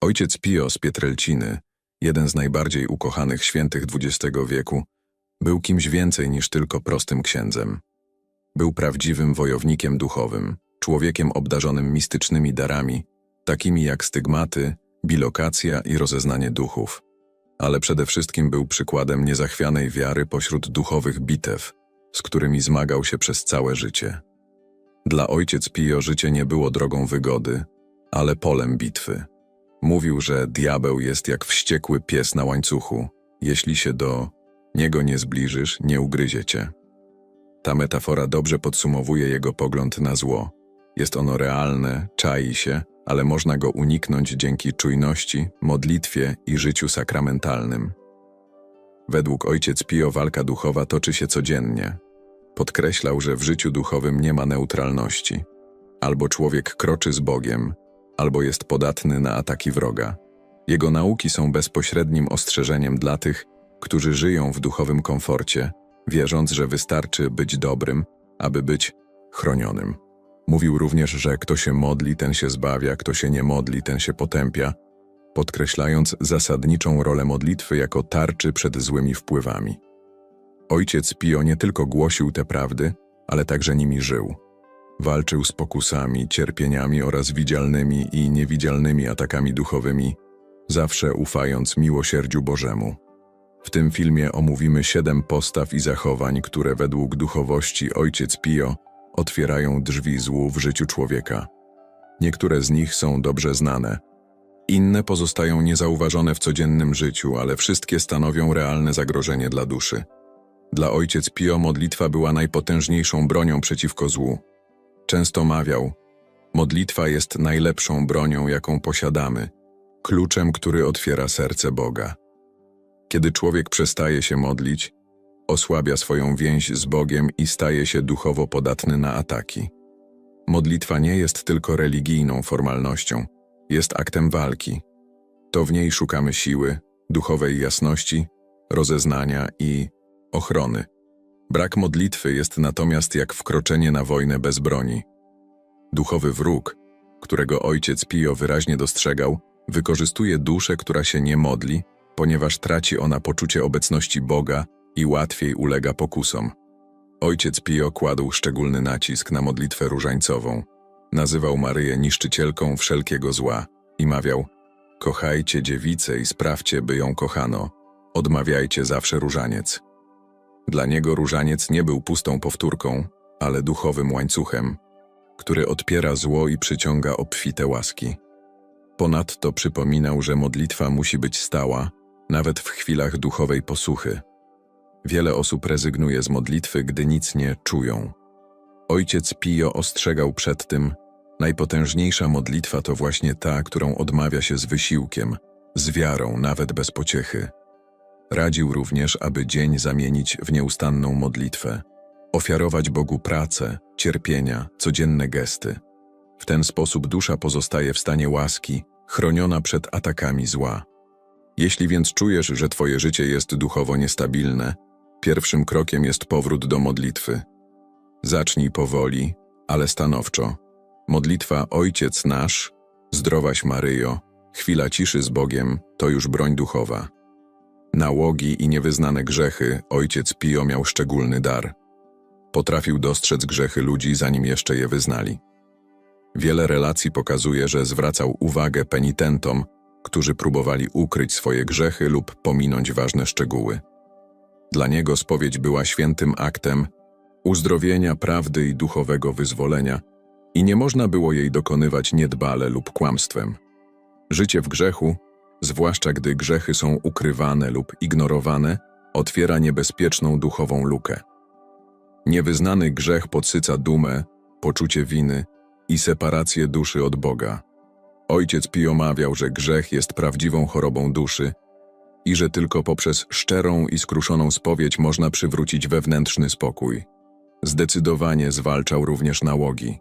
Ojciec Pio z Pietrelciny, jeden z najbardziej ukochanych świętych XX wieku, był kimś więcej niż tylko prostym księdzem. Był prawdziwym wojownikiem duchowym, człowiekiem obdarzonym mistycznymi darami, takimi jak stygmaty, bilokacja i rozeznanie duchów. Ale przede wszystkim był przykładem niezachwianej wiary pośród duchowych bitew, z którymi zmagał się przez całe życie. Dla ojciec Pio życie nie było drogą wygody, ale polem bitwy. Mówił, że diabeł jest jak wściekły pies na łańcuchu. Jeśli się do niego nie zbliżysz, nie ugryzie cię. Ta metafora dobrze podsumowuje jego pogląd na zło. Jest ono realne, czai się, ale można go uniknąć dzięki czujności, modlitwie i życiu sakramentalnym. Według ojciec Pio walka duchowa toczy się codziennie. Podkreślał, że w życiu duchowym nie ma neutralności. Albo człowiek kroczy z Bogiem, albo jest podatny na ataki wroga. Jego nauki są bezpośrednim ostrzeżeniem dla tych, którzy żyją w duchowym komforcie, wierząc, że wystarczy być dobrym, aby być chronionym. Mówił również, że kto się modli, ten się zbawia, kto się nie modli, ten się potępia, podkreślając zasadniczą rolę modlitwy jako tarczy przed złymi wpływami. Ojciec Pio nie tylko głosił te prawdy, ale także nimi żył. Walczył z pokusami, cierpieniami oraz widzialnymi i niewidzialnymi atakami duchowymi, zawsze ufając miłosierdziu Bożemu. W tym filmie omówimy siedem postaw i zachowań, które według duchowości Ojciec Pio otwierają drzwi złu w życiu człowieka. Niektóre z nich są dobrze znane, inne pozostają niezauważone w codziennym życiu, ale wszystkie stanowią realne zagrożenie dla duszy. Dla Ojciec Pio modlitwa była najpotężniejszą bronią przeciwko złu. Często mawiał, modlitwa jest najlepszą bronią, jaką posiadamy, kluczem, który otwiera serce Boga. Kiedy człowiek przestaje się modlić, osłabia swoją więź z Bogiem i staje się duchowo podatny na ataki. Modlitwa nie jest tylko religijną formalnością, jest aktem walki. To w niej szukamy siły, duchowej jasności, rozeznania i ochrony. Brak modlitwy jest natomiast jak wkroczenie na wojnę bez broni. Duchowy wróg, którego ojciec Pio wyraźnie dostrzegał, wykorzystuje duszę, która się nie modli, ponieważ traci ona poczucie obecności Boga i łatwiej ulega pokusom. Ojciec Pio kładł szczególny nacisk na modlitwę różańcową. Nazywał Maryję niszczycielką wszelkiego zła i mawiał Kochajcie dziewicę i sprawdźcie, by ją kochano. Odmawiajcie zawsze różaniec. Dla niego różaniec nie był pustą powtórką, ale duchowym łańcuchem, który odpiera zło i przyciąga obfite łaski. Ponadto przypominał, że modlitwa musi być stała, nawet w chwilach duchowej posuchy. Wiele osób rezygnuje z modlitwy, gdy nic nie czują. Ojciec Pio ostrzegał przed tym, najpotężniejsza modlitwa to właśnie ta, którą odmawia się z wysiłkiem, z wiarą, nawet bez pociechy. Radził również, aby dzień zamienić w nieustanną modlitwę, ofiarować Bogu pracę, cierpienia, codzienne gesty. W ten sposób dusza pozostaje w stanie łaski, chroniona przed atakami zła. Jeśli więc czujesz, że twoje życie jest duchowo niestabilne, pierwszym krokiem jest powrót do modlitwy. Zacznij powoli, ale stanowczo. Modlitwa Ojciec Nasz, Zdrowaś Maryjo, chwila ciszy z Bogiem to już broń duchowa. Nałogi i niewyznane grzechy ojciec Pio miał szczególny dar. Potrafił dostrzec grzechy ludzi, zanim jeszcze je wyznali. Wiele relacji pokazuje, że zwracał uwagę penitentom, którzy próbowali ukryć swoje grzechy lub pominąć ważne szczegóły. Dla niego spowiedź była świętym aktem uzdrowienia prawdy i duchowego wyzwolenia i nie można było jej dokonywać niedbale lub kłamstwem. Życie w grzechu zwłaszcza gdy grzechy są ukrywane lub ignorowane, otwiera niebezpieczną duchową lukę. Niewyznany grzech podsyca dumę, poczucie winy i separację duszy od Boga. Ojciec Pio mawiał, że grzech jest prawdziwą chorobą duszy i że tylko poprzez szczerą i skruszoną spowiedź można przywrócić wewnętrzny spokój. Zdecydowanie zwalczał również nałogi.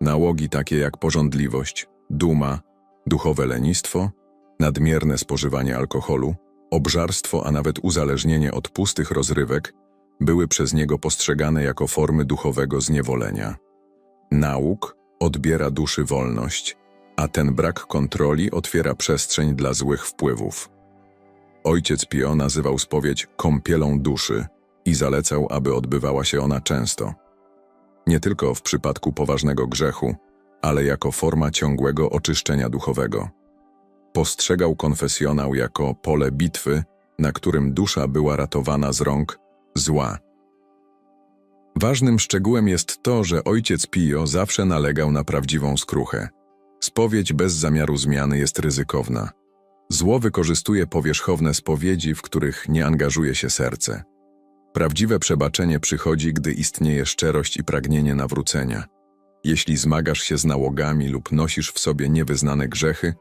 Nałogi takie jak pożądliwość, duma, duchowe lenistwo nadmierne spożywanie alkoholu, obżarstwo, a nawet uzależnienie od pustych rozrywek były przez niego postrzegane jako formy duchowego zniewolenia. Nauk odbiera duszy wolność, a ten brak kontroli otwiera przestrzeń dla złych wpływów. Ojciec Pio nazywał spowiedź kąpielą duszy i zalecał, aby odbywała się ona często. Nie tylko w przypadku poważnego grzechu, ale jako forma ciągłego oczyszczenia duchowego. Postrzegał konfesjonał jako pole bitwy, na którym dusza była ratowana z rąk zła. Ważnym szczegółem jest to, że ojciec Pio zawsze nalegał na prawdziwą skruchę. Spowiedź bez zamiaru zmiany jest ryzykowna. Zło wykorzystuje powierzchowne spowiedzi, w których nie angażuje się serce. Prawdziwe przebaczenie przychodzi, gdy istnieje szczerość i pragnienie nawrócenia. Jeśli zmagasz się z nałogami lub nosisz w sobie niewyznane grzechy,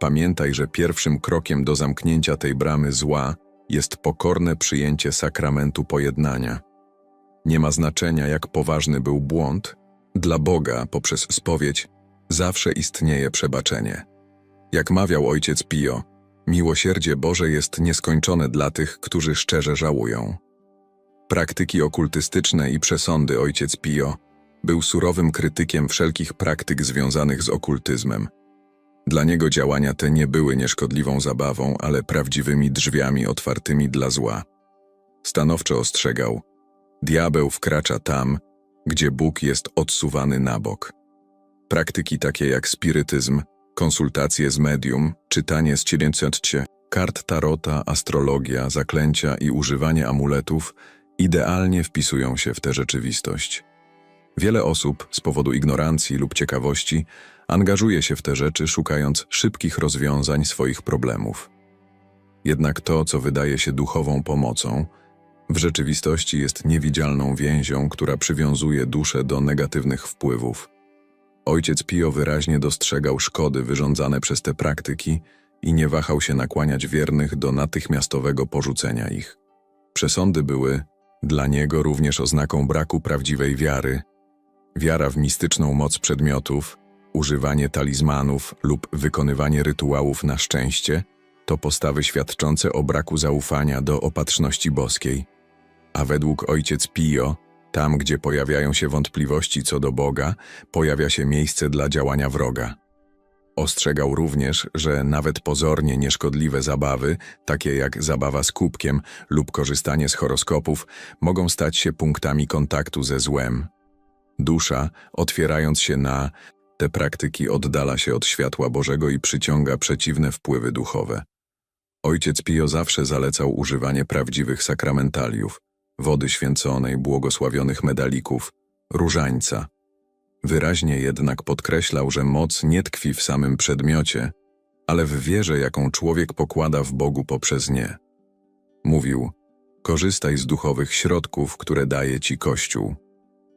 pamiętaj, że pierwszym krokiem do zamknięcia tej bramy zła jest pokorne przyjęcie sakramentu pojednania. Nie ma znaczenia, jak poważny był błąd, dla Boga poprzez spowiedź zawsze istnieje przebaczenie. Jak mawiał ojciec Pio, miłosierdzie Boże jest nieskończone dla tych, którzy szczerze żałują. Praktyki okultystyczne i przesądy ojciec Pio był surowym krytykiem wszelkich praktyk związanych z okultyzmem. Dla niego działania te nie były nieszkodliwą zabawą, ale prawdziwymi drzwiami otwartymi dla zła. Stanowczo ostrzegał: Diabeł wkracza tam, gdzie Bóg jest odsuwany na bok. Praktyki takie jak spirytyzm, konsultacje z medium, czytanie z cielięciotcie, kart tarota, astrologia, zaklęcia i używanie amuletów idealnie wpisują się w tę rzeczywistość. Wiele osób z powodu ignorancji lub ciekawości angażuje się w te rzeczy, szukając szybkich rozwiązań swoich problemów. Jednak to, co wydaje się duchową pomocą, w rzeczywistości jest niewidzialną więzią, która przywiązuje duszę do negatywnych wpływów. Ojciec Pio wyraźnie dostrzegał szkody wyrządzane przez te praktyki i nie wahał się nakłaniać wiernych do natychmiastowego porzucenia ich. Przesądy były dla niego również oznaką braku prawdziwej wiary. Wiara w mistyczną moc przedmiotów, używanie talizmanów lub wykonywanie rytuałów na szczęście to postawy świadczące o braku zaufania do opatrzności boskiej. A według ojciec Pio, tam gdzie pojawiają się wątpliwości co do Boga, pojawia się miejsce dla działania wroga. Ostrzegał również, że nawet pozornie nieszkodliwe zabawy, takie jak zabawa z kubkiem lub korzystanie z horoskopów, mogą stać się punktami kontaktu ze złem. Dusza, otwierając się na te praktyki, oddala się od światła Bożego i przyciąga przeciwne wpływy duchowe. Ojciec Pio zawsze zalecał używanie prawdziwych sakramentaliów, wody święconej, błogosławionych medalików, różańca. Wyraźnie jednak podkreślał, że moc nie tkwi w samym przedmiocie, ale w wierze, jaką człowiek pokłada w Bogu poprzez nie. Mówił, korzystaj z duchowych środków, które daje ci Kościół.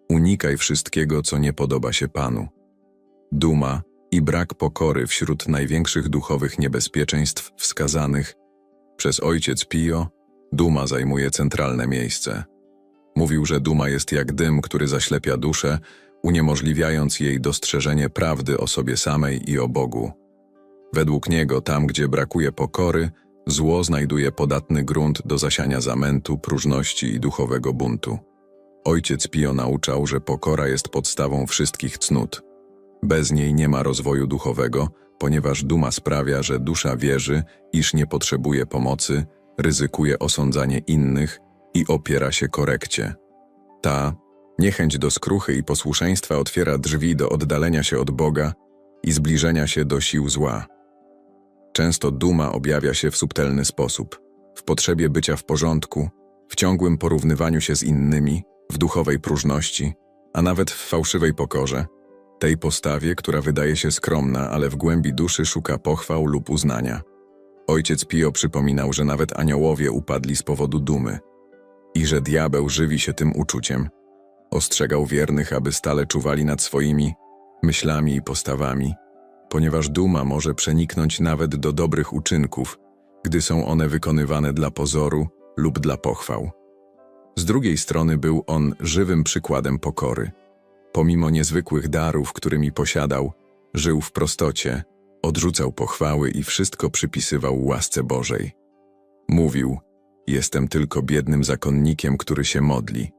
Unikaj wszystkiego, co nie podoba się Panu. Duma i brak pokory wśród największych duchowych niebezpieczeństw wskazanych przez ojciec Pio, duma zajmuje centralne miejsce. Mówił, że duma jest jak dym, który zaślepia duszę, uniemożliwiając jej dostrzeżenie prawdy o sobie samej i o Bogu. Według niego, tam gdzie brakuje pokory, zło znajduje podatny grunt do zasiania zamętu, próżności i duchowego buntu. Ojciec Pio nauczał, że pokora jest podstawą wszystkich cnót. Bez niej nie ma rozwoju duchowego, ponieważ duma sprawia, że dusza wierzy, iż nie potrzebuje pomocy, ryzykuje osądzanie innych i opiera się korekcie. Ta niechęć do skruchy i posłuszeństwa otwiera drzwi do oddalenia się od Boga i zbliżenia się do sił zła. Często duma objawia się w subtelny sposób, w potrzebie bycia w porządku, w ciągłym porównywaniu się z innymi, w duchowej próżności, a nawet w fałszywej pokorze, tej postawie, która wydaje się skromna, ale w głębi duszy szuka pochwał lub uznania. Ojciec Pio przypominał, że nawet aniołowie upadli z powodu dumy i że diabeł żywi się tym uczuciem. Ostrzegał wiernych, aby stale czuwali nad swoimi myślami i postawami, ponieważ duma może przeniknąć nawet do dobrych uczynków, gdy są one wykonywane dla pozoru lub dla pochwał. Z drugiej strony był on żywym przykładem pokory. Pomimo niezwykłych darów, którymi posiadał, żył w prostocie, odrzucał pochwały i wszystko przypisywał łasce Bożej. Mówił, jestem tylko biednym zakonnikiem, który się modli.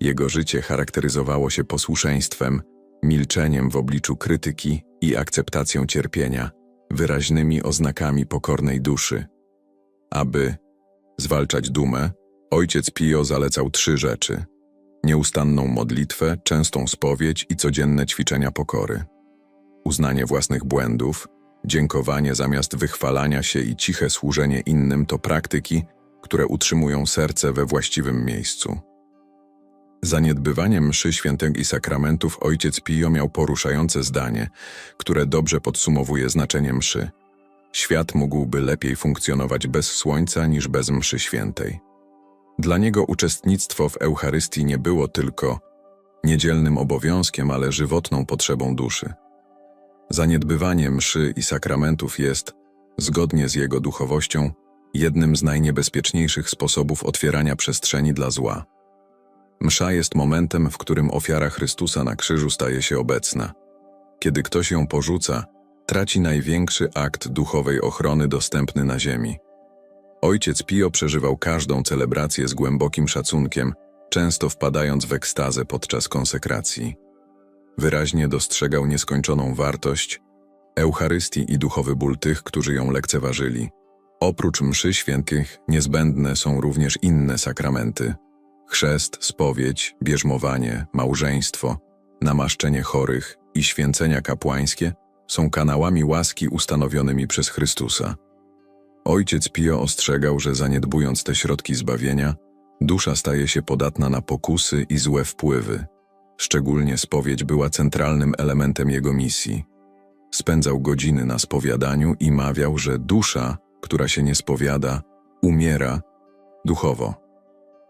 Jego życie charakteryzowało się posłuszeństwem, milczeniem w obliczu krytyki i akceptacją cierpienia, wyraźnymi oznakami pokornej duszy. Aby zwalczać dumę, ojciec Pio zalecał trzy rzeczy: nieustanną modlitwę, częstą spowiedź i codzienne ćwiczenia pokory. Uznanie własnych błędów, dziękowanie zamiast wychwalania się i ciche służenie innym to praktyki, które utrzymują serce we właściwym miejscu. Zaniedbywanie mszy świętych i sakramentów ojciec Pio miał poruszające zdanie, które dobrze podsumowuje znaczenie mszy. Świat mógłby lepiej funkcjonować bez słońca niż bez mszy świętej. Dla niego uczestnictwo w Eucharystii nie było tylko niedzielnym obowiązkiem, ale żywotną potrzebą duszy. Zaniedbywanie mszy i sakramentów jest, zgodnie z jego duchowością, jednym z najniebezpieczniejszych sposobów otwierania przestrzeni dla zła. Msza jest momentem, w którym ofiara Chrystusa na krzyżu staje się obecna. Kiedy ktoś ją porzuca, traci największy akt duchowej ochrony dostępny na ziemi. Ojciec Pio przeżywał każdą celebrację z głębokim szacunkiem, często wpadając w ekstazę podczas konsekracji. Wyraźnie dostrzegał nieskończoną wartość Eucharystii i duchowy ból tych, którzy ją lekceważyli. Oprócz mszy świętych niezbędne są również inne sakramenty. Chrzest, spowiedź, bierzmowanie, małżeństwo, namaszczenie chorych i święcenia kapłańskie są kanałami łaski ustanowionymi przez Chrystusa. Ojciec Pio ostrzegał, że zaniedbując te środki zbawienia, dusza staje się podatna na pokusy i złe wpływy. Szczególnie spowiedź była centralnym elementem jego misji. Spędzał godziny na spowiadaniu i mawiał, że dusza, która się nie spowiada, umiera duchowo.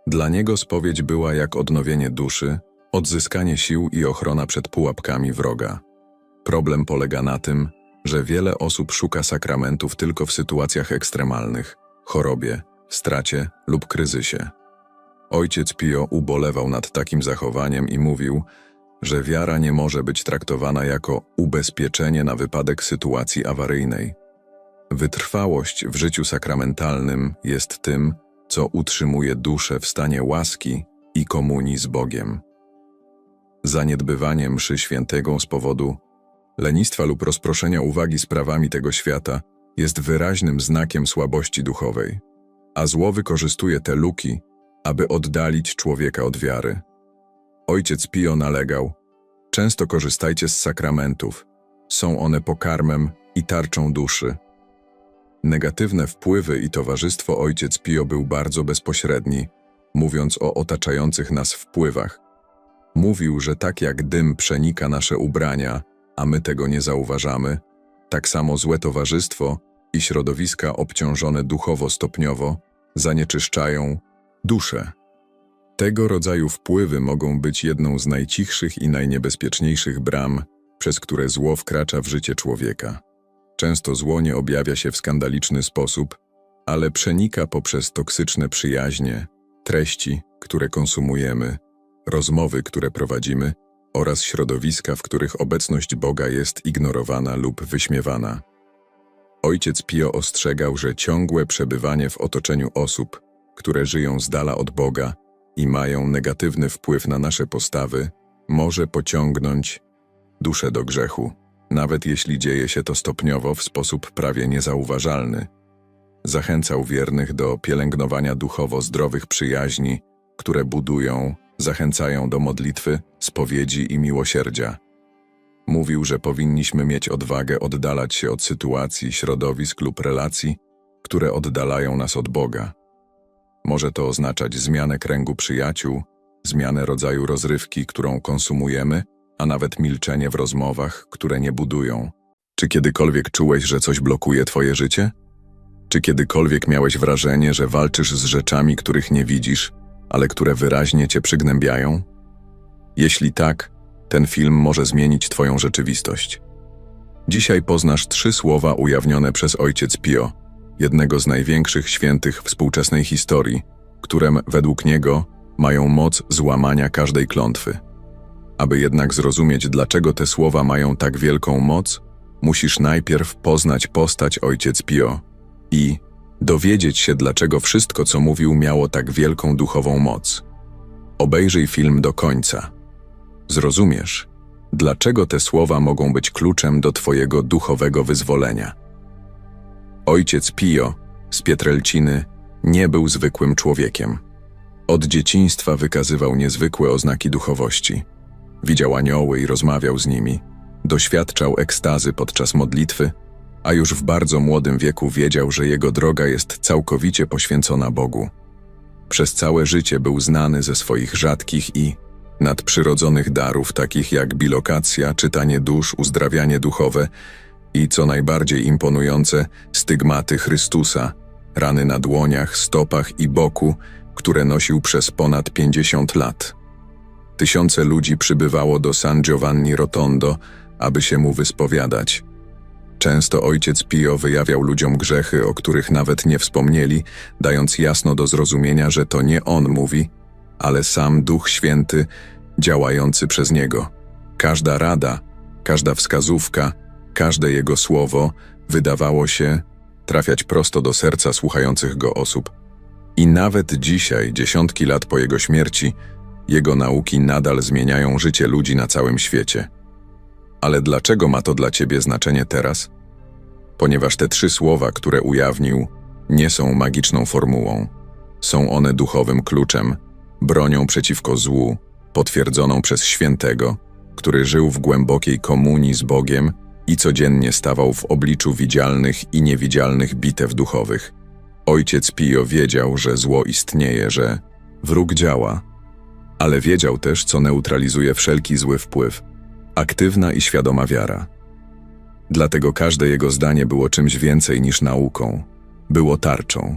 Dla niego spowiedź była jak odnowienie duszy, odzyskanie sił i ochrona przed pułapkami wroga. Problem polega na tym, że wiele osób szuka sakramentów tylko w sytuacjach ekstremalnych chorobie, stracie lub kryzysie. Ojciec Pio ubolewał nad takim zachowaniem i mówił, że wiara nie może być traktowana jako ubezpieczenie na wypadek sytuacji awaryjnej. Wytrwałość w życiu sakramentalnym jest tym, co utrzymuje duszę w stanie łaski i komunii z Bogiem. Zaniedbywanie mszy świętego z powodu lenistwa lub rozproszenia uwagi sprawami tego świata jest wyraźnym znakiem słabości duchowej, a zło wykorzystuje te luki, aby oddalić człowieka od wiary. Ojciec Pio nalegał: Często korzystajcie z sakramentów, są one pokarmem i tarczą duszy. Negatywne wpływy i towarzystwo ojciec Pio był bardzo bezpośredni, mówiąc o otaczających nas wpływach. Mówił, że tak jak dym przenika nasze ubrania, a my tego nie zauważamy, tak samo złe towarzystwo i środowiska obciążone duchowo stopniowo zanieczyszczają duszę. Tego rodzaju wpływy mogą być jedną z najcichszych i najniebezpieczniejszych bram, przez które zło wkracza w życie człowieka. Często zło nie objawia się w skandaliczny sposób, ale przenika poprzez toksyczne przyjaźnie, treści, które konsumujemy, rozmowy, które prowadzimy oraz środowiska, w których obecność Boga jest ignorowana lub wyśmiewana. Ojciec Pio ostrzegał, że ciągłe przebywanie w otoczeniu osób, które żyją z dala od Boga i mają negatywny wpływ na nasze postawy, może pociągnąć duszę do grzechu, nawet jeśli dzieje się to stopniowo w sposób prawie niezauważalny. Zachęcał wiernych do pielęgnowania duchowo zdrowych przyjaźni, które budują, zachęcają do modlitwy, spowiedzi i miłosierdzia. Mówił, że powinniśmy mieć odwagę oddalać się od sytuacji, środowisk lub relacji, które oddalają nas od Boga. Może to oznaczać zmianę kręgu przyjaciół, zmianę rodzaju rozrywki, którą konsumujemy, a nawet milczenie w rozmowach, które nie budują. Czy kiedykolwiek czułeś, że coś blokuje twoje życie? Czy kiedykolwiek miałeś wrażenie, że walczysz z rzeczami, których nie widzisz, ale które wyraźnie cię przygnębiają? Jeśli tak, ten film może zmienić twoją rzeczywistość. Dzisiaj poznasz trzy słowa ujawnione przez ojciec Pio, jednego z największych świętych współczesnej historii, które według niego mają moc złamania każdej klątwy. Aby jednak zrozumieć, dlaczego te słowa mają tak wielką moc, musisz najpierw poznać postać ojciec Pio i dowiedzieć się, dlaczego wszystko, co mówił, miało tak wielką duchową moc. Obejrzyj film do końca. Zrozumiesz, dlaczego te słowa mogą być kluczem do Twojego duchowego wyzwolenia. Ojciec Pio z Pietrelciny nie był zwykłym człowiekiem. Od dzieciństwa wykazywał niezwykłe oznaki duchowości. Widział anioły i rozmawiał z nimi. Doświadczał ekstazy podczas modlitwy, a już w bardzo młodym wieku wiedział, że jego droga jest całkowicie poświęcona Bogu. Przez całe życie był znany ze swoich rzadkich i nadprzyrodzonych darów, takich jak bilokacja, czytanie dusz, uzdrawianie duchowe i, co najbardziej imponujące, stygmaty Chrystusa, rany na dłoniach, stopach i boku, które nosił przez ponad 50 lat. Tysiące ludzi przybywało do San Giovanni Rotondo, aby się mu wyspowiadać. Często ojciec Pio wyjawiał ludziom grzechy, o których nawet nie wspomnieli, dając jasno do zrozumienia, że to nie on mówi, ale sam Duch Święty działający przez niego. Każda rada, każda wskazówka, każde jego słowo wydawało się trafiać prosto do serca słuchających go osób. I nawet dzisiaj, dziesiątki lat po jego śmierci, jego nauki nadal zmieniają życie ludzi na całym świecie. Ale dlaczego ma to dla ciebie znaczenie teraz? Ponieważ te trzy słowa, które ujawnił, nie są magiczną formułą. Są one duchowym kluczem, bronią przeciwko złu, potwierdzoną przez świętego, który żył w głębokiej komunii z Bogiem i codziennie stawał w obliczu widzialnych i niewidzialnych bitew duchowych. Ojciec Pio wiedział, że zło istnieje, że wróg działa, ale wiedział też, co neutralizuje wszelki zły wpływ aktywna i świadoma wiara. Dlatego każde jego zdanie było czymś więcej niż nauką, było tarczą.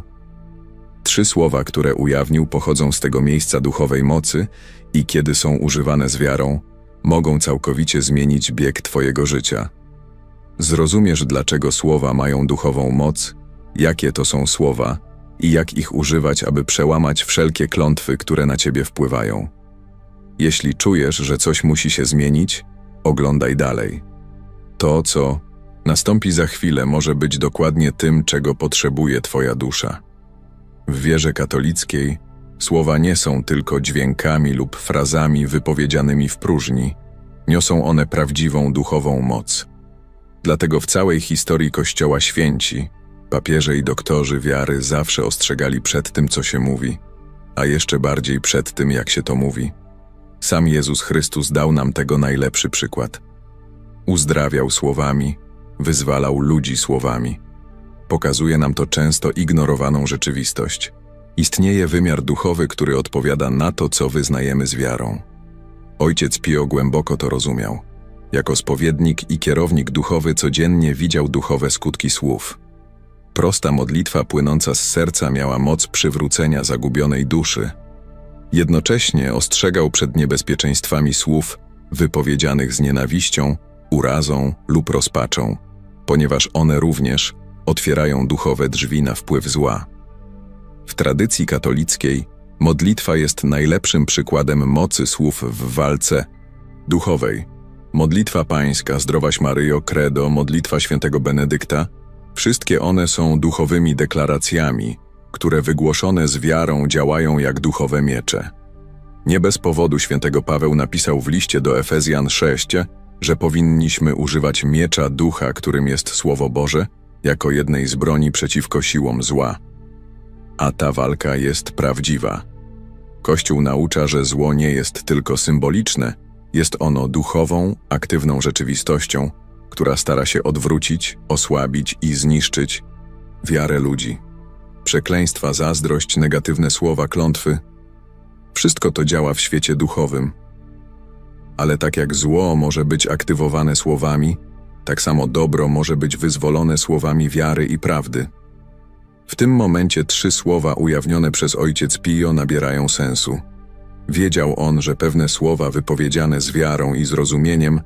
Trzy słowa, które ujawnił, pochodzą z tego miejsca duchowej mocy i kiedy są używane z wiarą, mogą całkowicie zmienić bieg Twojego życia. Zrozumiesz, dlaczego słowa mają duchową moc, jakie to są słowa i jak ich używać, aby przełamać wszelkie klątwy, które na Ciebie wpływają. Jeśli czujesz, że coś musi się zmienić, oglądaj dalej. To, co nastąpi za chwilę, może być dokładnie tym, czego potrzebuje Twoja dusza. W wierze katolickiej słowa nie są tylko dźwiękami lub frazami wypowiedzianymi w próżni, niosą one prawdziwą duchową moc. Dlatego w całej historii Kościoła święci, papieże i doktorzy wiary zawsze ostrzegali przed tym, co się mówi, a jeszcze bardziej przed tym, jak się to mówi. Sam Jezus Chrystus dał nam tego najlepszy przykład. Uzdrawiał słowami, wyzwalał ludzi słowami. Pokazuje nam to często ignorowaną rzeczywistość. Istnieje wymiar duchowy, który odpowiada na to, co wyznajemy z wiarą. Ojciec Pio głęboko to rozumiał. Jako spowiednik i kierownik duchowy codziennie widział duchowe skutki słów. Prosta modlitwa płynąca z serca miała moc przywrócenia zagubionej duszy, Jednocześnie ostrzegał przed niebezpieczeństwami słów wypowiedzianych z nienawiścią, urazą lub rozpaczą, ponieważ one również otwierają duchowe drzwi na wpływ zła. W tradycji katolickiej modlitwa jest najlepszym przykładem mocy słów w walce duchowej. Modlitwa Pańska, Zdrowaś Maryjo, Credo, modlitwa świętego Benedykta, wszystkie one są duchowymi deklaracjami, które wygłoszone z wiarą działają jak duchowe miecze. Nie bez powodu świętego Paweł napisał w liście do Efezjan 6, że powinniśmy używać miecza ducha, którym jest Słowo Boże, jako jednej z broni przeciwko siłom zła. A ta walka jest prawdziwa. Kościół naucza, że zło nie jest tylko symboliczne, jest ono duchową, aktywną rzeczywistością, która stara się odwrócić, osłabić i zniszczyć wiarę ludzi. Przekleństwa, zazdrość, negatywne słowa, klątwy wszystko to działa w świecie duchowym. Ale tak jak zło może być aktywowane słowami, tak samo dobro może być wyzwolone słowami wiary i prawdy. W tym momencie trzy słowa ujawnione przez ojciec Pio nabierają sensu. Wiedział on, że pewne słowa wypowiedziane z wiarą i zrozumieniem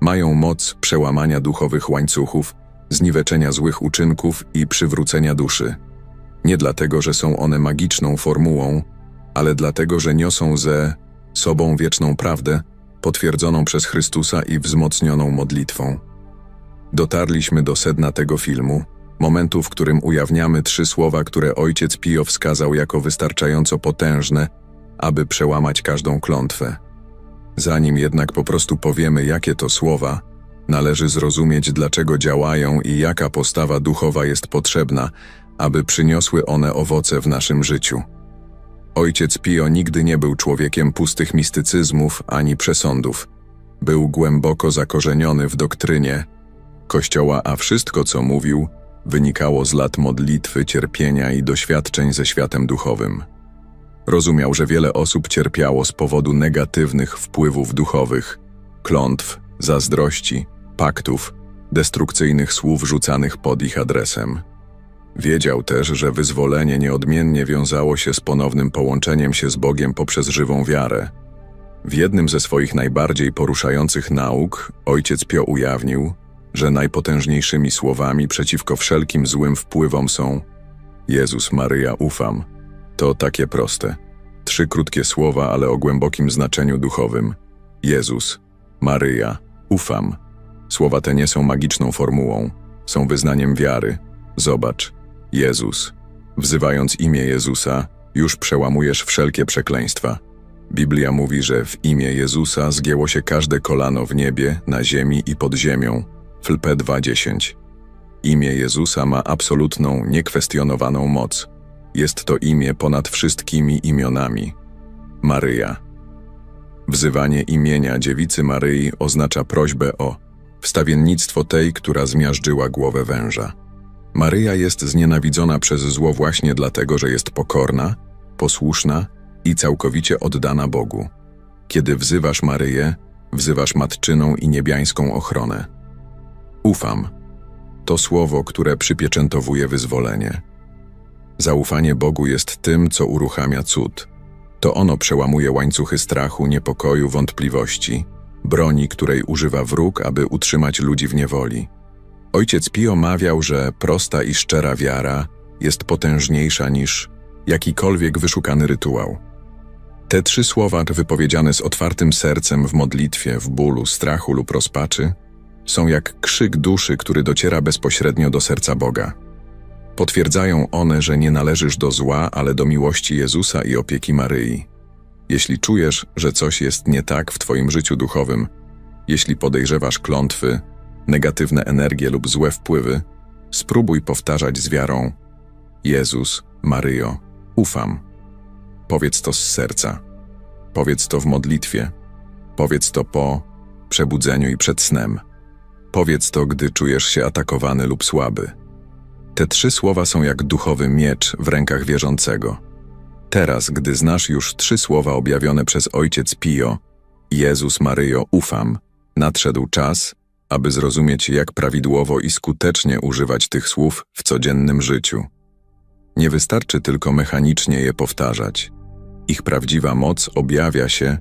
mają moc przełamania duchowych łańcuchów, zniweczenia złych uczynków i przywrócenia duszy. Nie dlatego, że są one magiczną formułą, ale dlatego, że niosą ze sobą wieczną prawdę, potwierdzoną przez Chrystusa i wzmocnioną modlitwą. Dotarliśmy do sedna tego filmu, momentu, w którym ujawniamy trzy słowa, które ojciec Pio wskazał jako wystarczająco potężne, aby przełamać każdą klątwę. Zanim jednak po prostu powiemy, jakie to słowa, należy zrozumieć, dlaczego działają i jaka postawa duchowa jest potrzebna, aby przyniosły one owoce w naszym życiu. Ojciec Pio nigdy nie był człowiekiem pustych mistycyzmów ani przesądów. Był głęboko zakorzeniony w doktrynie Kościoła, a wszystko, co mówił, wynikało z lat modlitwy, cierpienia i doświadczeń ze światem duchowym. Rozumiał, że wiele osób cierpiało z powodu negatywnych wpływów duchowych, klątw, zazdrości, paktów, destrukcyjnych słów rzucanych pod ich adresem. Wiedział też, że wyzwolenie nieodmiennie wiązało się z ponownym połączeniem się z Bogiem poprzez żywą wiarę. W jednym ze swoich najbardziej poruszających nauk ojciec Pio ujawnił, że najpotężniejszymi słowami przeciwko wszelkim złym wpływom są Jezus Maryja ufam. To takie proste. Trzy krótkie słowa, ale o głębokim znaczeniu duchowym. Jezus, Maryja, ufam. Słowa te nie są magiczną formułą, są wyznaniem wiary. Zobacz, Jezus. Wzywając imię Jezusa, już przełamujesz wszelkie przekleństwa. Biblia mówi, że w imię Jezusa zgięło się każde kolano w niebie, na ziemi i pod ziemią. Flp 2.10. Imię Jezusa ma absolutną, niekwestionowaną moc. Jest to imię ponad wszystkimi imionami. Maryja. Wzywanie imienia dziewicy Maryi oznacza prośbę o wstawiennictwo tej, która zmiażdżyła głowę węża. Maryja jest znienawidzona przez zło właśnie dlatego, że jest pokorna, posłuszna i całkowicie oddana Bogu. Kiedy wzywasz Maryję, wzywasz matczyną i niebiańską ochronę. Ufam. To słowo, które przypieczętowuje wyzwolenie. Zaufanie Bogu jest tym, co uruchamia cud. To ono przełamuje łańcuchy strachu, niepokoju, wątpliwości, broni, której używa wróg, aby utrzymać ludzi w niewoli. Ojciec Pio mawiał, że prosta i szczera wiara jest potężniejsza niż jakikolwiek wyszukany rytuał. Te trzy słowa, wypowiedziane z otwartym sercem w modlitwie, w bólu, strachu lub rozpaczy, są jak krzyk duszy, który dociera bezpośrednio do serca Boga. Potwierdzają one, że nie należysz do zła, ale do miłości Jezusa i opieki Maryi. Jeśli czujesz, że coś jest nie tak w Twoim życiu duchowym, jeśli podejrzewasz klątwy, negatywne energie lub złe wpływy, spróbuj powtarzać z wiarą: Jezus, Maryjo, ufam. Powiedz to z serca. Powiedz to w modlitwie. Powiedz to po przebudzeniu i przed snem. Powiedz to, gdy czujesz się atakowany lub słaby. Te trzy słowa są jak duchowy miecz w rękach wierzącego. Teraz, gdy znasz już trzy słowa objawione przez Ojciec Pio, Jezus Maryjo, ufam, nadszedł czas, aby zrozumieć, jak prawidłowo i skutecznie używać tych słów w codziennym życiu. Nie wystarczy tylko mechanicznie je powtarzać. Ich prawdziwa moc objawia się,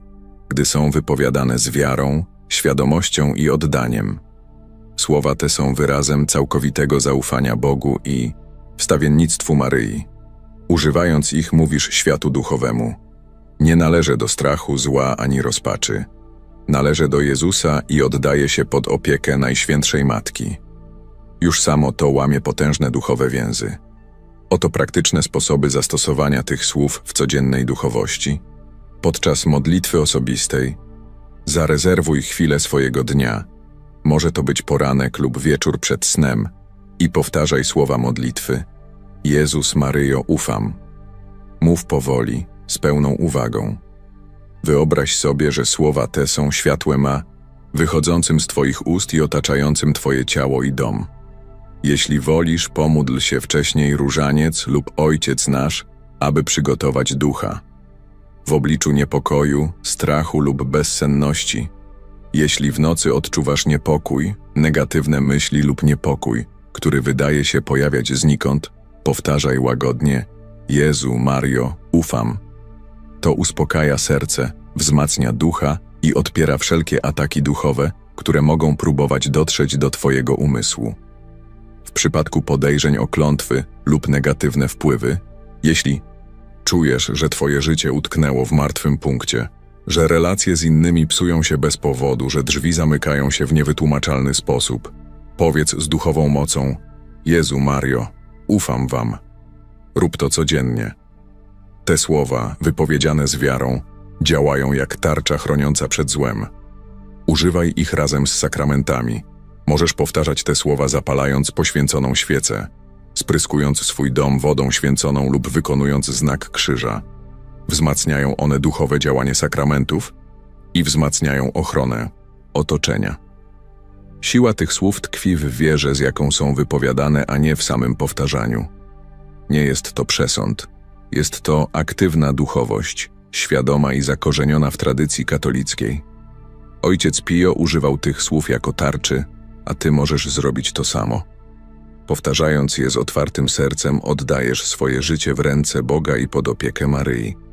gdy są wypowiadane z wiarą, świadomością i oddaniem. Słowa te są wyrazem całkowitego zaufania Bogu i wstawiennictwu Maryi. Używając ich, mówisz światu duchowemu: Nie należę do strachu, zła ani rozpaczy. Należę do Jezusa i oddaję się pod opiekę Najświętszej Matki. Już samo to łamie potężne duchowe więzy. Oto praktyczne sposoby zastosowania tych słów w codziennej duchowości. Podczas modlitwy osobistej zarezerwuj chwilę swojego dnia. Może to być poranek lub wieczór przed snem i powtarzaj słowa modlitwy. Jezus Maryjo, ufam. Mów powoli, z pełną uwagą. Wyobraź sobie, że słowa te są światłem a wychodzącym z Twoich ust i otaczającym Twoje ciało i dom. Jeśli wolisz, pomódl się wcześniej różaniec lub ojciec nasz, aby przygotować ducha. W obliczu niepokoju, strachu lub bezsenności, jeśli w nocy odczuwasz niepokój, negatywne myśli lub niepokój, który wydaje się pojawiać znikąd, powtarzaj łagodnie: Jezu, Mario, ufam. To uspokaja serce, wzmacnia ducha i odpiera wszelkie ataki duchowe, które mogą próbować dotrzeć do Twojego umysłu. W przypadku podejrzeń o klątwy lub negatywne wpływy, jeśli czujesz, że Twoje życie utknęło w martwym punkcie, że relacje z innymi psują się bez powodu, że drzwi zamykają się w niewytłumaczalny sposób, powiedz z duchową mocą: Jezu Mario, ufam Wam. Rób to codziennie. Te słowa, wypowiedziane z wiarą, Działają jak tarcza chroniąca przed złem. Używaj ich razem z sakramentami. Możesz powtarzać te słowa zapalając poświęconą świecę, spryskując swój dom wodą święconą lub wykonując znak krzyża. Wzmacniają one duchowe działanie sakramentów i wzmacniają ochronę otoczenia. Siła tych słów tkwi w wierze, z jaką są wypowiadane, a nie w samym powtarzaniu. Nie jest to przesąd, jest to aktywna duchowość, świadoma i zakorzeniona w tradycji katolickiej. Ojciec Pio używał tych słów jako tarczy, a ty możesz zrobić to samo. Powtarzając je z otwartym sercem, oddajesz swoje życie w ręce Boga i pod opiekę Maryi.